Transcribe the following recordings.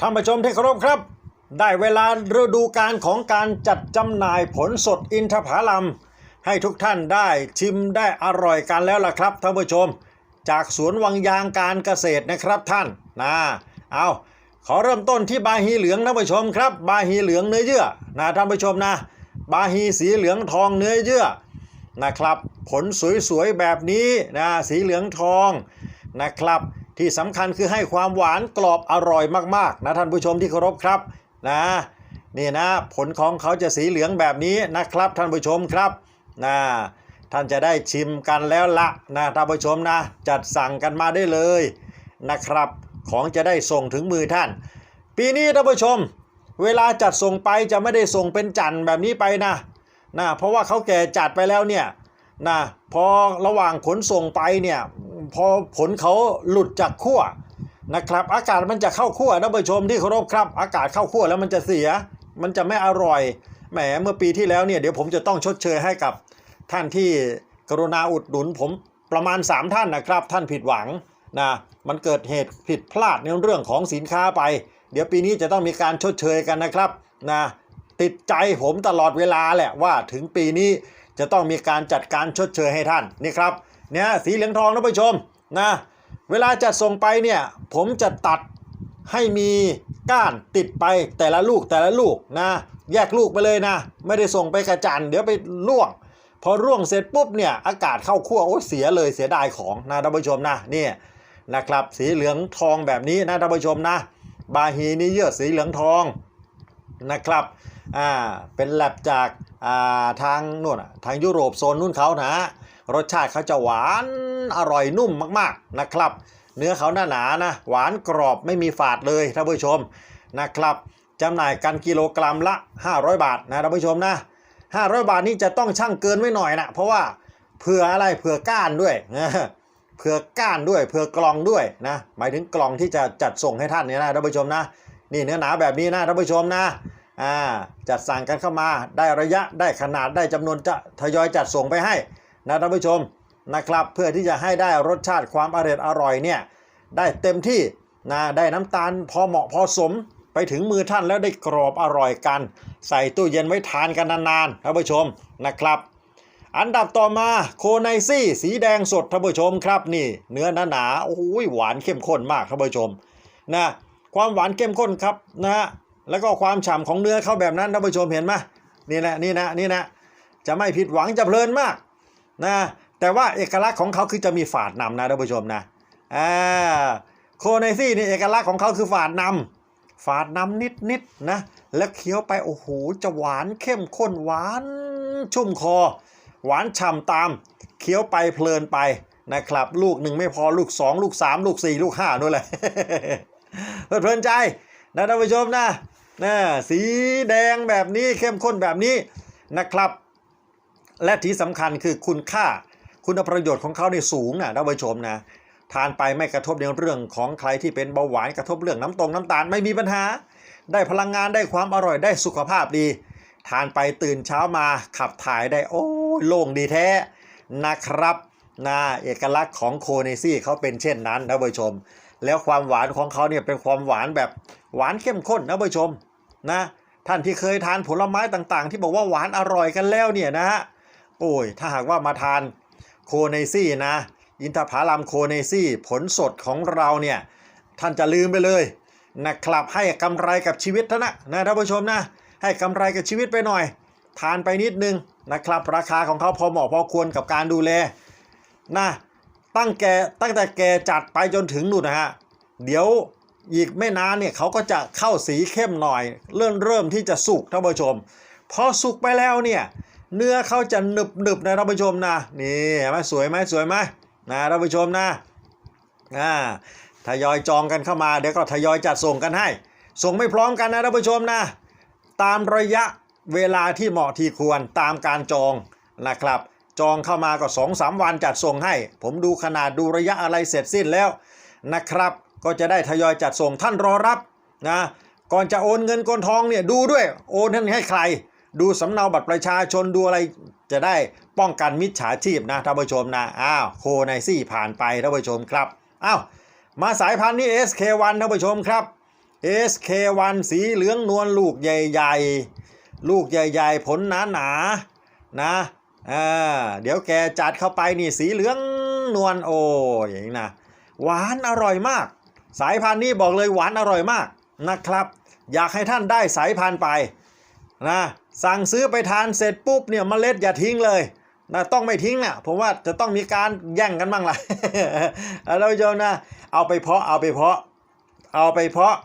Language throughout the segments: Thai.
ท่านผู้ชมที่เคารพครับ ได้เวลาฤดูการของการจัดจำหน่ายผลสดอินทผลัม ให้ทุกท่านได้ชิมได้อร่อยกันแล้วล่ะครับท่านผู้ชม จากสวนวังยางการเกษตรนะครับท่านนะเอาขอเริ่มต้นที่บาฮีเหลืองท่านผู้ชมครับ บาฮีเหลืองเนื้อเยื่อนะท่านผู้ชมนะ บาฮีสีเหลืองทองเนื้อเยื่อนะครับ ผลสวยๆแบบนี้นะสีเหลืองทองนะครับ ที่สำคัญคือให้ความหวานกรอบอร่อยมากๆนะท่านผู้ชมที่เคารพครับนะนี่นะผลของเขาจะสีเหลืองแบบนี้นะครับท่านผู้ชมครับนะท่านจะได้ชิมกันแล้วละนะท่านผู้ชมนะ จัดสั่งกันมาได้เลยนะครับ ของจะได้ส่งถึงมือท่าน ปีนี้ท่านผู้ชม เวลาจัดส่งไปจะไม่ได้ส่งเป็นจันทร์แบบนี้ไปนะนะเพราะว่าเขาแก่จัดไปแล้วเนี่ยนะพอระหว่างขนส่งไปเนี่ย พอผลเขาหลุดจากขั้วนะครับ อากาศมันจะเข้าขั้วท่านผู้ชมที่เคารพครับ อากาศเข้าขั้วแล้วมันจะเสีย มันจะไม่อร่อยแหมเมื่อปีที่แล้วเนี่ยเดี๋ยวผมจะต้องชดเชยให้กับท่านที่กรุณาอุดหนุนผมประมาณ 3 ท่านนะครับ ท่านผิดหวังนะมันเกิดเหตุผิดพลาดในเรื่องของสินค้าไป เดี๋ยวปีนี้จะต้องมีการชดเชยกันนะครับนะติดใจผมตลอดเวลาแหละว่าถึงปีนี้จะต้องมีการจัดการชดเชยให้ท่านนี่ครับ เนี่ยสีเหลืองทองท่านผู้ชมนะเวลาจัดส่งไปเนี่ยผมจะตัดให้มีก้านติดไปแต่ละลูกแต่ละลูกนะ แยกลูกไปเลยนะ ไม่ได้ส่งไปกระจันเดี๋ยวไปล่วง พอร่วงเสร็จปุ๊บเนี่ยอากาศเข้าขั้วโอ้เสียเลยเสียดายของนะท่านผู้ชมนะนี่นะครับสีเหลืองทองแบบนี้นะท่านผู้ชมนะ บาฮีนี่เยื่อสีเหลืองทองนะครับอ่าเป็นแลบจากอ่าทางนู่นทางยุโรปโซนนู่นเขานะ รสชาติเขาจะหวานอร่อยนุ่มมากๆนะครับ เนื้อเขาหนาหนานะหวานกรอบไม่มีฝาดเลยท่านผู้ชมนะครับจำหน่ายกันกิโลกรัมละ 500 บาทนะท่านผู้ชมนะ 500 บาทนี่จะต้องช่างเกินไว้หน่อยนะเพราะว่าเผื่ออะไรเผื่อก้านด้วยเผื่อก้านด้วยเผื่อกล่องด้วยนะหมายถึงกล่องที่จะจัดส่งให้ท่านเนี่ยนะท่านผู้ชมนะ นี่เนื้อหนาแบบนี้นะท่านผู้ชมนะอ่าจัดสั่งกันเข้ามาได้ระยะได้ขนาดได้จำนวนจะทยอยจัดส่งไปให้ นะท่านผู้ชมนะครับ เพื่อที่จะให้ได้รสชาติความอร่อยอร่อยเนี่ยได้เต็มที่นะได้น้ำตาลพอเหมาะพอสมไปถึงมือท่านแล้วได้กรอบอร่อยกัน ใส่ตู้เย็นไว้ทานกันนานๆท่านผู้ชมนะครับ อันดับต่อมาโคไนซี่สีแดงสดท่านผู้ชมครับนี่เนื้อหนาๆโอ้โหวานเข้มข้นมากท่านผู้ชมนะความหวานเข้มข้นครับนะฮะแล้วก็ความฉ่ำของเนื้อเข้าแบบนั้นท่านผู้ชมเห็นไหมนี่นะนี่นะนี่นะจะไม่ผิดหวังจะเพลินมาก นะแต่ว่าเอกลักษณ์ของเขาคือจะมีฝาดนำนะท่านผู้ชมนะอ่าโคไนซี่นี่เอกลักษณ์ของเขาคือฝาดนำฝาดนำนิดๆนะแล้วเคี้ยวไปโอ้โหจะหวานเข้มข้นหวานชุ่มคอ หวานฉ่ำตาม เคี้ยวไปเพลินไปนะครับ ลูกหนึ่งไม่พอลูกสองลูกสามลูกสี่ลูกห้านู่นเลยเพลินใจนะท่านผู้ชมนะนะสีแดงแบบนี้เข้มข้นแบบนี้นะครับ และที่สำคัญคือคุณค่าคุณประโยชน์ของเขาในสูงนะท่านผู้ชมนะทานไปไม่กระทบในเรื่องของใครที่เป็นเบาหวานกระทบเรื่องน้ำตรงน้ำตาลไม่มีปัญหา ได้พลังงานได้ความอร่อยได้สุขภาพดี ทานไปตื่นเช้ามาขับถ่ายได้โอ้โล่งดีแท้นะครับนะเอกลักษณ์ของโคเนซี่เขาเป็นเช่นนั้นนะผู้ชม แล้วความหวานของเขาเนี่ยเป็นความหวานแบบหวานเข้มข้นนะผู้ชมนะท่านที่เคยทานผลไม้ต่างๆ ที่บอกว่าหวานอร่อยกันแล้วเนี่ยนะฮะ โอ้ย ถ้าหากว่ามาทานโคเนซี่นะ อินทผลัมโคเนซี่ผลสดของเราเนี่ย ท่านจะลืมไปเลยนะครับให้กำไรกับชีวิตท่านะนะท่านผู้ชมนะ ให้กำไรกับชีวิตไปหน่อย ทานไปนิดนึงนะครับ ราคาของเขาพอเหมาะพอควรกับการดูแลนะตั้งแกตั้งแต่แกจัดไปจนถึงนู่นนะฮะเดี๋ยวอีกไม่นานเนี่ยเขาก็จะเข้าสีเข้มหน่อย เริ่มเริ่มที่จะสุกท่านผู้ชม พอสุกไปแล้วเนี่ย เนื้อเขาจะหนึบหนึบนะท่านผู้ชมนะนี่เห็นไหมสวยไหมสวยไหมนะท่านผู้ชมนะอ่าทยอยจองกันเข้ามาเดี๋ยวก็ทยอยจัดส่งกันให้ ส่งไม่พร้อมกันนะท่านผู้ชมนะตามระยะเวลาที่เหมาะที่ควรตามการจองนะครับ จองเข้ามาก็2องสามวันจัดส่งให้ ผมดูขนาดดูระยะอะไรเสร็จสิ้นแล้วนะครับ ก็จะได้ทยอยจัดส่งท่านรอรับนะก่อนจะโอนเงินโกนทองเนี่ยดูด้วย โอนให้ใคร ดูสำเนาบัตรประชาชนดูอะไรจะได้ป้องกันมิจฉาชีพนะท่านผู้ชมนะอ้าวโคไนซี่ผ่านไปท่านผู้ชมครับอ้าวมาสายพันธุ์นี้ SK1 ท่านผู้ชมครับ SK1 สีเหลืองนวลลูกใหญ่ๆ ลูกใหญ่ๆ ผลหนาๆนะอ่าเดี๋ยวแกจัดเข้าไปนี่สีเหลืองนวลโอ้อย่างนี้นะหวานอร่อยมาก สายพันธุ์นี้บอกเลยหวานอร่อยมากนะครับ อยากให้ท่านได้สายพันธุ์ไป นะสั่งซื้อไปทานเสร็จปุ๊บเนี่ยเมล็ดอย่าทิ้งเลยนะต้องไม่ทิ้งนะผมว่าจะต้องมีการแย่งกันบ้างล่ะเราโยมนะเอาไปเพาะเอาไปเพาะ เอาไปเพาะ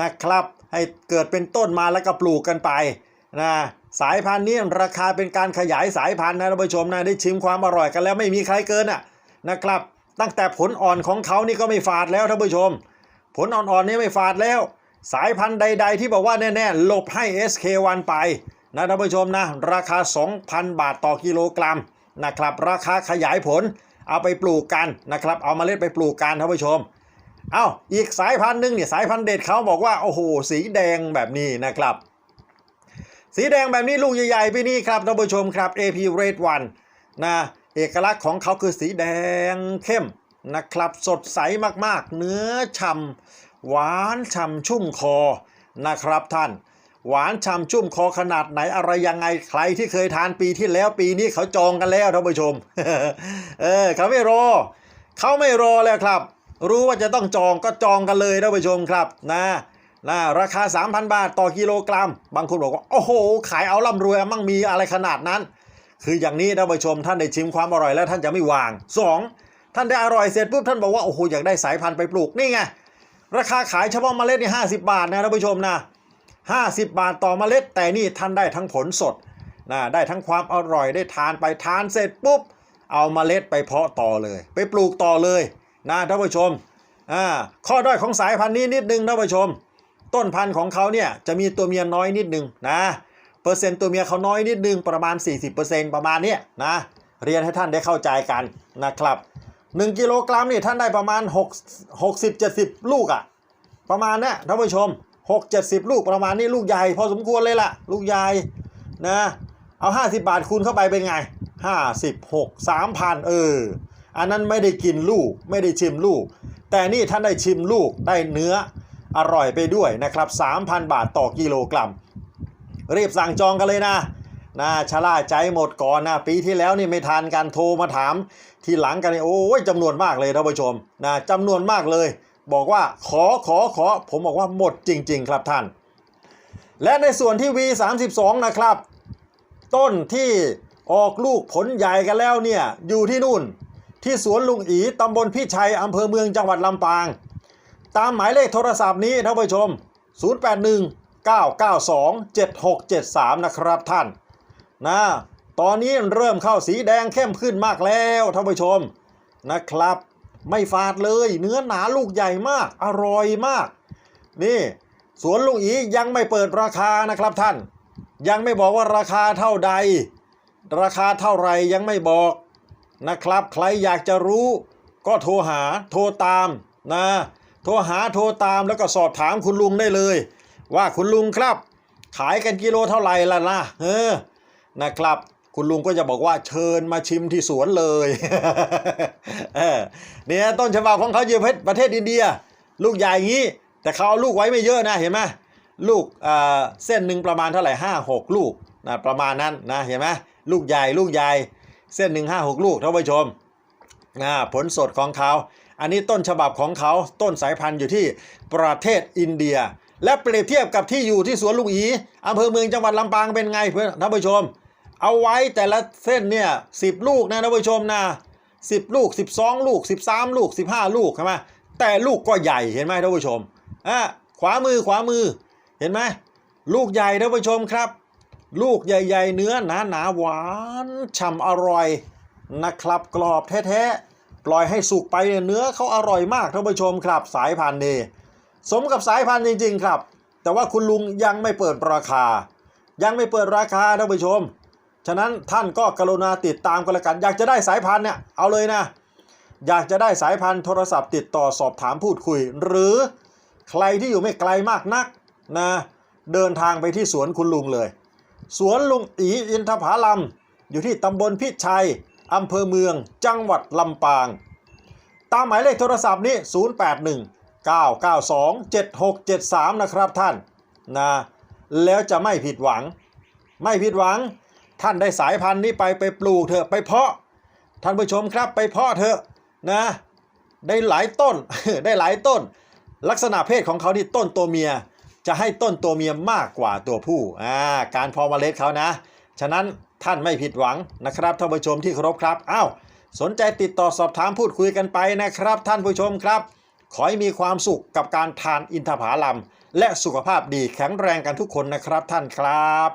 นะครับ ให้เกิดเป็นต้นมาแล้วก็ปลูกกันไปนะสายพันธุ์นี้ราคาเป็นการขยายสายพันธุ์นะท่านผู้ชมนะได้ชิมความอร่อยกันแล้วไม่มีใครเกินอะนะครับ ตั้งแต่ผลอ่อนของเขานี่ก็ไม่ฝาดแล้วท่านผู้ชม ผลอ่อนๆนี่ไม่ฝาดแล้ว สายพันธุ์ใด ๆ ที่บอกว่าแน่ๆหลบให้ SK1 ไปนะท่านผู้ชมนะ ราคา 2,000 บาทต่อกิโลกรัมนะครับ ราคาขยายผลเอาไปปลูกกันนะครับ เอามาเล็ดไปปลูกกันท่านผู้ชมเอา้าอีกสายพันธุ์หนึ่งเนี่ยสายพันธุ์เด็ดเขาบอกว่าโอ้โหสีแดงแบบนี้นะครับ สีแดงแบบนี้ลูกใหญ่ๆไปนี่ครับท่านผู้ชมครับ AP Red One นะเอกลักษณ์ของเขาคือสีแดงเข้มนะครับ สดใสมากๆ เนื้อฉ่ำ หวานฉ่ำชุ่มคอนะครับท่าน หวานฉ่ำชุ่มคอขนาดไหนอะไรยังไงใครที่เคยทานปีที่แล้วปีนี้เขาจองกันแล้วท่านผู้ชม เออเขาไม่รอเขาไม่รอแล้วครับ รู้ว่าจะต้องจองก็จองกันเลยท่านผู้ชมครับนะนะราคา 3,000 บาทต่อกิโลกรัม บางคนบอกว่าโอ้โห ขายเอาร่ำรวยมั่งมีอะไรขนาดนั้น คืออย่างนี้ท่านผู้ชมท่านได้ชิมความอร่อยแล้วท่านจะไม่วาง 2. ท่านได้อร่อยเสร็จปุ๊บท่านบอกว่าโอ้โหอยากได้สายพันธุ์ไปปลูกนี่ไง ราคาขายเฉพาะเมล็ดนี่50บาทนะท่านผู้ชมนะ50บาทต่อเมล็ด แต่นี่ท่านได้ทั้งผลสดนะได้ทั้งความอร่อยได้ทานไปทานเสร็จปุ๊บ เอาเมล็ดไปเพาะต่อเลย ไปปลูกต่อเลยนะท่านผู้ชมอ่าข้อด้อยของสายพันธุ์นี้นิดนึงท่านผู้ชม ต้นพันธุ์ของเขาเนี่ยจะมีตัวเมียน้อยนิดนึงนะเปอร์เซ็นต์ตัวเมียเขาน้อยนิดนึงประมาณ 40%ประมาณเนี้ยนะเรียนให้ท่านได้เข้าใจกันนะครับ 1กิโลกรัมนี่ท่านได้ประมาณ6 60 70 ลูกอะ่ะ ประมาณเนี้ยท่านผู้ชม 6 70 ลูกประมาณนี้ลูกใหญ่พอสมควรเลยล่ะ ลูกใหญ่นะเอา 50 บาทคูณเข้าไปเป็นไง 56 3,000 เออ อันนั้นไม่ได้กินลูกไม่ได้ชิมลูก แต่นี่ท่านได้ชิมลูกได้เนื้ออร่อยไปด้วยนะครับ 3,000 บาทต่อกิโลกรัมรีบสั่งจองกันเลยนะ นะชะล่าใจหมดก่อนนะปีที่แล้วนี่ไม่ทานกันโทรมาถาม ทีหลังกันโอ้ยจำนวนมากเลยท่านผู้ชมนะจำนวนมากเลย บอกว่าขอขอขอผมบอกว่าหมดจริง ๆ ครับท่าน และในส่วนที่ V32 นะครับ ต้นที่ออกลูกผลใหญ่กันแล้วเนี่ยอยู่ที่นู่น ที่สวนลุงอีตำบลพิชัยอำเภอเมืองจังหวัดลำปาง ตามหมายเลขโทรศัพท์นี้ท่านผู้ชม 081 992 7673 นะครับท่าน นะตอนนี้เริ่มเข้าสีแดงเข้มขึ้นมากแล้วท่านผู้ชมนะครับ ไม่ฝาดเลยเนื้อหนาลูกใหญ่มาก อร่อยมาก นี่ สวนลุงอียังไม่เปิดราคานะครับท่าน ยังไม่บอกว่าราคาเท่าใด ราคาเท่าไหรยังไม่บอกนะครับ ใครอยากจะรู้ ก็โทรหาโทรตามนะโทรหาโทรตามแล้วก็สอบถามคุณลุงได้เลย ว่าคุณลุงครับ ขายกันกิโลเท่าไหร่ล่ะนะเออ นะครับ คุณลุงก็จะบอกว่าเชิญมาชิมที่สวนเลยเนี่ยต้นฉบับของเขาอยู่ประเทศอินเดีย ลูกใหญ่อย่างนี้ แต่เขาเอาลูกไว้ไม่เยอะนะเห็นไหมลูกเอ่อเส้นหนึ่งประมาณเท่าไหร่ห้าหกลูกนะประมาณนั้นนะเห็นไหมลูกใหญ่ลูกใหญ่เส้นหนึ่งห้าหกลูกท่านผู้ชมนะผลสดของเขา อันนี้ต้นฉบับของเขาต้นสายพันธุ์อยู่ที่ประเทศอินเดีย และเปรียบเทียบกับที่อยู่ที่สวนลุงอีอำเภอเมืองจังหวัดลำปางเป็นไงเพื่อนท่านผู้ชม เอาไว้แต่ละเส้นเนี่ยสิบลูกนะท่านผู้ชมนะสิบลูกสิบสองลูกสิบสามลูกสิบห้าลูกใช่ไหมแต่ลูกก็ใหญ่เห็นไหมท่านผู้ชมอะขวามือขวามือเห็นไหมลูกใหญ่ท่านผู้ชมครับ ลูกใหญ่ ๆ เนื้อหนาหนาๆหวานฉ่ำอร่อยนะครับกรอบแท้ๆปล่อยให้สุกไปเนี่ยเนื้อเขาอร่อยมากท่านผู้ชมครับ สายพันธุ์นี้สมกับสายพันธุ์จริง ๆ ครับ แต่ว่าคุณลุงยังไม่เปิดราคา ยังไม่เปิดราคาท่านผู้ชม ฉะนั้นท่านก็กรุณาติดตามกันละกัน อยากจะได้สายพันธุ์เนี่ยเอาเลยนะ อยากจะได้สายพันธุ์โทรศัพท์ติดต่อสอบถามพูดคุย หรือใครที่อยู่ไม่ไกลมากนักนะเดินทางไปที่สวนคุณลุงเลย สวนลุงอีอินทผาลัมอยู่ที่ตำบลพิชัยอำเภอเมืองจังหวัดลำปาง ตามหมายเลขโทรศัพท์นี้ 081 992 7673 นะครับท่านนะแล้วจะไม่ผิดหวัง ไม่ผิดหวัง ท่านได้สายพันธุ์นี้ไปไปปลูกเถอะไปเพาะ ท่านผู้ชมครับไปเพาะเถอะนะ ได้หลายต้นได้หลายต้น ลักษณะเพศของเขาที่ต้นตัวเมีย จะให้ต้นตัวเมียมากกว่าตัวผู้อ่าการพอเมล็ดเขานะ ฉะนั้นท่านไม่ผิดหวังนะครับท่านผู้ชมที่เคารพครับอ้าวสนใจติดต่อสอบถามพูดคุยกันไปนะครับ ท่านผู้ชมครับ ขอให้มีความสุขกับการทานอินทผลัมและสุขภาพดีแข็งแรงกันทุกคนนะครับท่านครับ